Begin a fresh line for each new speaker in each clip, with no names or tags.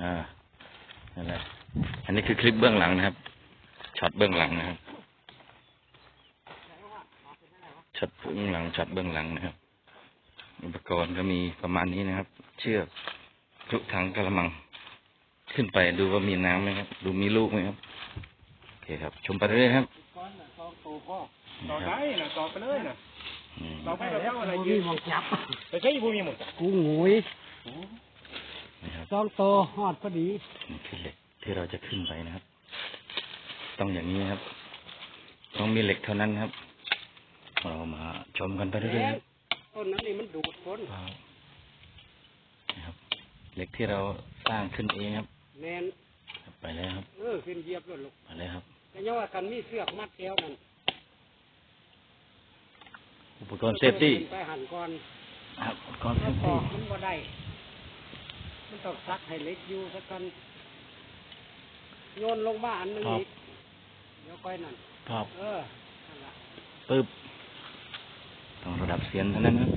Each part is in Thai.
อ่านั่นแหละอันนี้คือคลิปเบื้องหลังนะครับช็อตเบื้องหลังนะครับช็อตเบื้องหลังช็อตเบื้องหลังนะครับ อุปกรณ์ก็มีประมาณนี้นะครับ เชือกทุกถังกระมัง ขึ้นไปดูว่ามีน้ำไหมครับ ดูมีลูกไหมครับโอเคครับ ชมไปเรื่อยๆครับ
ก้อนน่ะตองโตพ่อ
ต่อได้นะต่อไปเลยนะ
อืม
ต่อไปเรา
แล้
เท่าวอะไร
กู
ยื
มี
น
หมองจับ
ไปใช้ภูมิหมด
กูหงุย
นี่ครับ
ตองโตฮอดพอดี
นี่คือเหล็กที่เราจะขึ้นไปนะครับ ต้องอย่างนี้ครับ ต้องมีเหล็กเท่านั้นครับ เรามาชมกันไปเรื่อยๆครับ
ต้นนั้นนี่มันดูดฝน
ว้าวนะครับ เหล็กที่เราสร้างขึ้นเองครับ
แมน
ไปแล้วครับ
เออขึ้นเหยียบแล้วลูก
ไปแล้วครับ
แต่ยังว่ากันมีเสือกมัดแก้วนั่น
อุปกรณ์เซฟตี้
ขึ้นไปหันก่อน
ครับอุปกรณ์เซ
ถ้า
ฟ
ตอ
ตี้
กมันบ่ได้ มันต้องซักให้เล็กอยู่สักกันโยนลงมาอันหนึงอีกเดี๋ยวก้อยนั่น
ครับ
เออนั่นล่ะ
ปึ๊บต้องระดับเสียนเท่านั้นครับ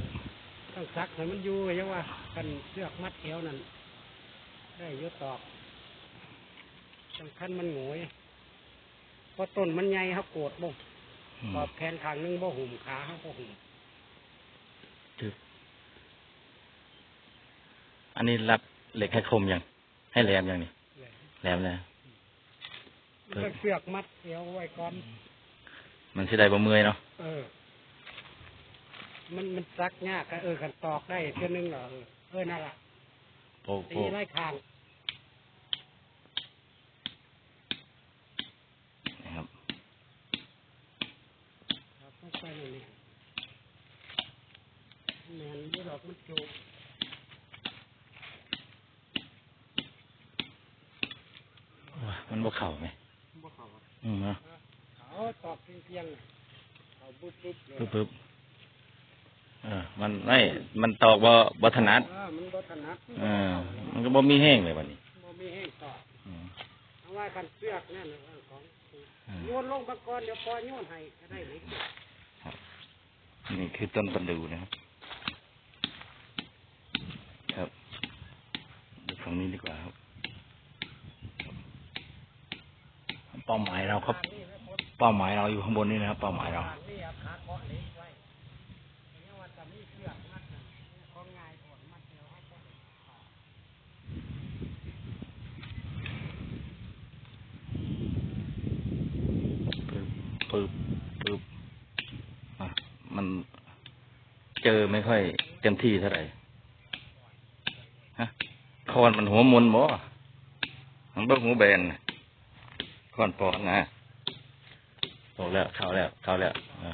ต้องซักให้มันอยู่ยังว่ากันเสือกมัดแก้วนั่นได้อยุตอกสำคัญมันโงวยเพราะต้นมันใหญ่ครับโกรธบ่
อืม
ตอบแขนข้างหนึงบ่หุ่มขาครับบ่หุ่ม
จึ๊บอันนี้รับ เหล็กให้คมยังให้แหลมยังนี่
เลย
แหลมแล้ว
มันก็เสือกมัดเอวไว้ก่อน
มันสิได้บ่เมื่อยเนาะ
เออ มันมันซักยากก็เออกันตอกได้เท่านึงเหรอเออเออนั่นล่ะ
โอ้
ตี
โห
ไล่คาง
นะครับ
ครับต้องไปนี่นี่แมนยี่ดอกมันจูบ
ว้า มันบ่เข่าไหม
บ่เขาอะ
อืมเนาะ
เขาตอกเพียงๆเขาปุ๊บปุ๊บเลย
ปึ๊บปึ๊บเออ มันไม่ มันตอกบ่บ่ถนัด
เออมันบ่ถนัด
เออมันก็บ่มีแห้งเลยวันนี้
บ่มีแห้งตอก
อืม
เอาไว้กันเสือกนั่นน่ะเออของ
อืม
โยนลงตะกอนเดี๋ยวพอโยนให้ก็ได้เลย
นี่คือต้นประดูนะครับครับดูฝั่งนี้ดีกว่าครับ เป้าหมายเราครับ เป้าหมายเราอยู่ข้างบนนี่นะครับ เป้าหมายเราปึ๊บปึ๊บปึ๊บมันเจอไม่ค่อยเต็มที่เท่าไหร่ฮะคอนมันหัวมุนบ่มันเบิ่งหูแบน น่ะคอนปอนนะโตแล้วเข้าแล้วเข้าแล้วอ่า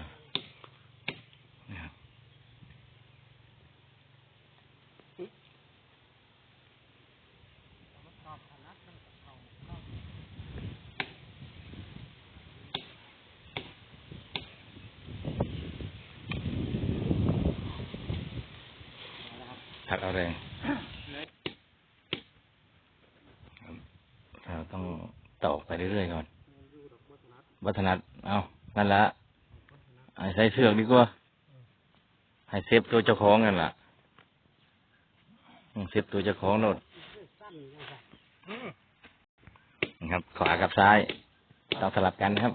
นี่ครับหักเอาแรงครับเราต้องตอกไปเรื่อยๆก่อน วัฒนัดเอานั่นละให้ใส่เสือกดีกว่า ให้เซฟตัวเจ้าของนั่นล่ะอืมเซฟตัวเจ้าของโนด
สั้นจังซั่น
นะครับ ขวากับซ้ายต้องสลับกันนะครับ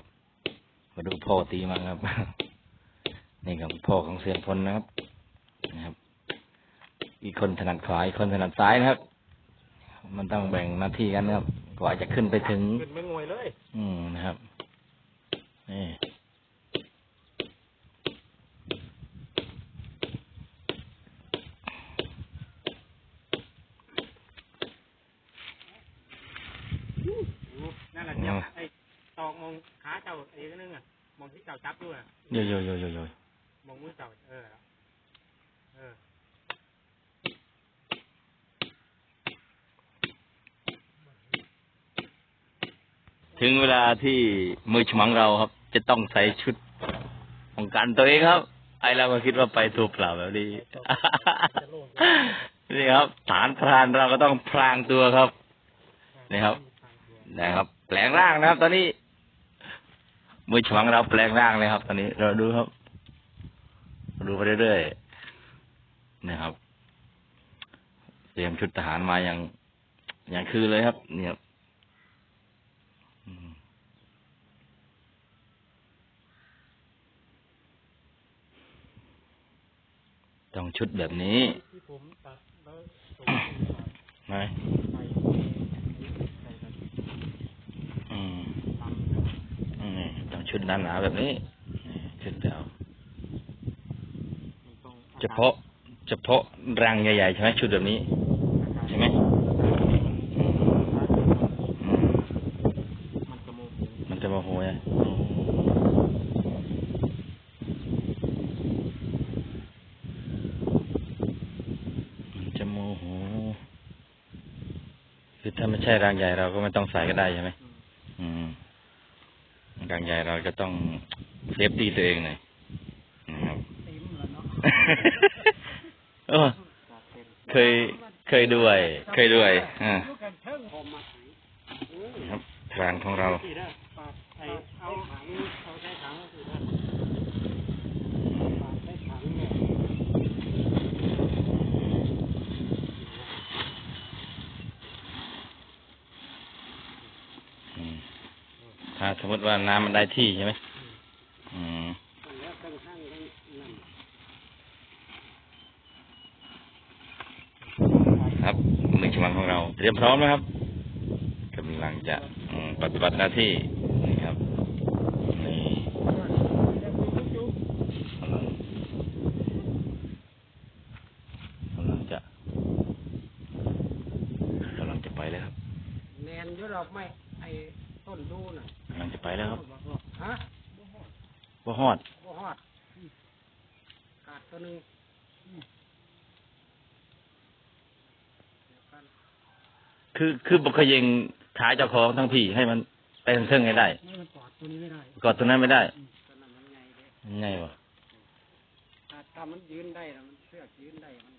มาดูพ่อตีมาครับ นี่ครับพ่อของเสียงพลนะครับนะครับ อีกคนถนัดขวาอีกคนถนัดซ้ายนะครับ มันต้องแบ่งหน้าที่กันนะครับกว่าจะขึ้นไปถึง
ขึ้นไม่งวยเลย
อืมนะครับ นี่
นั่นแหละจับไอ้ตอกมองขาเจ้าไอ้ก็นึงอะมองที่เจ้าจับด้วย
โยโยโยโยโย
มองมือเจ้าเออเออ
ถึงเวลาที่มือฉมังเราครับ จะต้องใส่ชุดป้องกันตัวเองครับ ไอเราก็คิดว่าไปตัวเปล่าแบบนี้นี่ครับ ฐานพรานเราก็ต้องพรางตัวครับนี่ครับ นะครับ แปลงร่างนะครับ ตอนนี้มือฉมังเราแปลงร่างเลยครับ ตอนนี้เราดูครับ ดูไปเรื่อยๆนะครับเตรียมชุดทหารมาอย่างอย่างคือเลยครับ เนี่ยครับอืม ต้องชุดแบบนี้
ที่ผมตัดแล้วส่ง
ไหม
ใส่ใส่กัน
อืม
ทำกัน
อืมต้องชุดหนาๆแบบนี้นี่ชุดเดียว
มันต้อง
เฉพาะ เฉพาะรังใหญ่ๆใช่ไหมชุดแบบนี้ ใช่ไหมอืมอืม
มันจะโมโห
มันจะมาโหยอ๋อมันจะโมโห คือ ถ้าไม่ใช่รังใหญ่เราก็ไม่ต้องใส่ก็ได้ใช่ไหม
อืม
อืมรังใหญ่เราจะต้องเซฟตี้ตัวเองหน่อยนะครับ
เต็มแล้วเนาะ
เออ
จัดเต็ม
เคยเคยด้วย เคยด้วยอ่า
ลูกกันเทิงพอมาไหน
นี่ครับรางของเรา
สี่ได้ปาดไอเอาถังเอาใช้ถังก็คือได้
ปาดได้ถังเนี่ย
อืม ถ้าสมมติว่าน้ำมันได้ที่ใช่ไหมอืมครับหนึ่งชั่วโมงของเรา เตรียมพร้อมนะครับกำลังจะปฏิบัติหน้าที่นี่ครับนี่กำลังกำลังจะกำลังจะไปแล้วครับ
แนนยุเราไม่ไอ
กำลังจะไปแล้วครับ
ฮะ
ว่าฮอด
บ่ฮอดกาดตัวหนึงเดี๋ยวกัน
คือคือบอกเคยยิงท้ายเจ้าของทั้งพี่ให้มันไปทางเทิงให้ได้
ไม่มันกอดตัวนี้ไม่ได้
กอดตัวนั้นไม่ได้
ตัวนั้นมันใหญ่เลย
ง่ายวะ
ถ้าถ้ามันยืนได้แล้วมันเสือกยืนได้มัน